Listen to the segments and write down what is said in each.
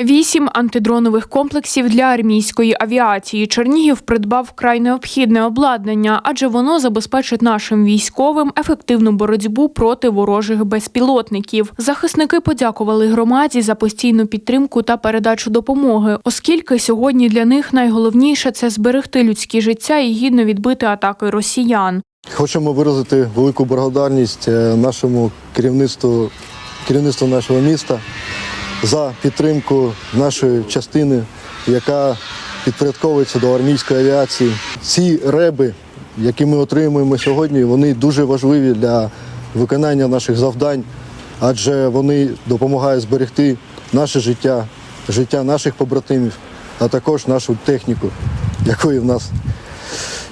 Вісім антидронових комплексів для армійської авіації. Чернігів придбав вкрай необхідне обладнання, адже воно забезпечить нашим військовим ефективну боротьбу проти ворожих безпілотників. Захисники подякували громаді за постійну підтримку та передачу допомоги, оскільки сьогодні для них найголовніше це зберегти людські життя і гідно відбити атаки росіян. Хочемо виразити велику благодарність е, нашому керівництву, керівництву нашого міста за підтримку нашої частини, яка підпорядковується до армійської авіації. Ці реби, які ми отримуємо сьогодні, вони дуже важливі для виконання наших завдань, адже вони допомагають зберегти наше життя, життя наших побратимів, а також нашу техніку, якої в нас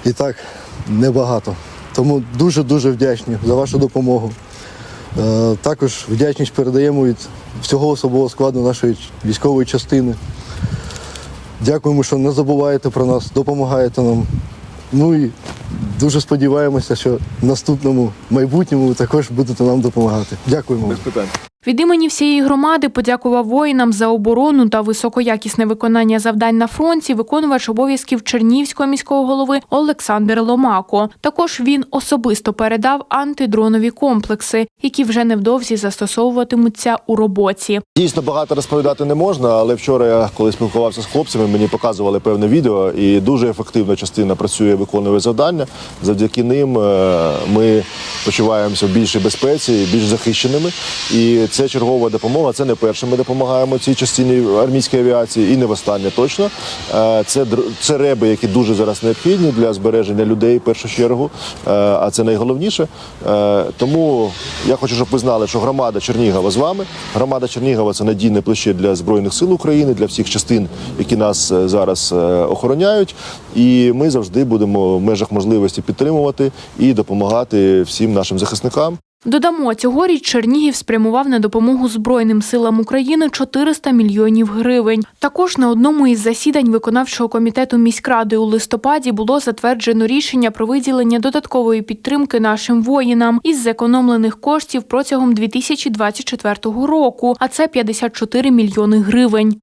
і так небагато. Тому дуже-дуже вдячні за вашу допомогу. Е, Також вдячність передаємо від всього особового складу нашої військової частини. Дякуємо, що не забуваєте про нас, допомагаєте нам. Ну і дуже сподіваємося, що в наступному майбутньому ви також будете нам допомагати. Дякуємо. вам. Від імені всієї громади подякував воїнам за оборону та високоякісне виконання завдань на фронті виконувач обов'язків Чернівського міського голови Олександр Ломако. Також він особисто передав антидронові комплекси, які вже невдовзі застосовуватимуться у роботі. Дійсно багато розповідати не можна, але вчора коли спілкувався з хлопцями, мені показували певне відео, і дуже ефективна частина працює, виконує завдання. Завдяки ним е, ми почуваємося в більшій безпеці, більш захищеними. І це чергова допомога. Це не перше. Ми допомагаємо цій частині армійської авіації, і не востаннє точно. Е, Це це реби, які дуже зараз необхідні для збереження людей в першу чергу. Е, А це найголовніше. Е, Тому я хочу, щоб ви знали, що громада Чернігова з вами. Громада Чернігова це надійне плече для збройних сил України, для всіх частин, які нас зараз охороняють. І ми завжди будемо в межах можливості підтримувати і допомагати всім нашим захисникам. Додамо, цьогоріч Чернігів спрямував на допомогу Збройним силам України 400 мільйонів гривень. Також на одному із засідань виконавчого комітету міськради у листопаді було затверджено рішення про виділення додаткової підтримки нашим воїнам із зекономлених коштів протягом 2024 року, а це 54 мільйони гривень.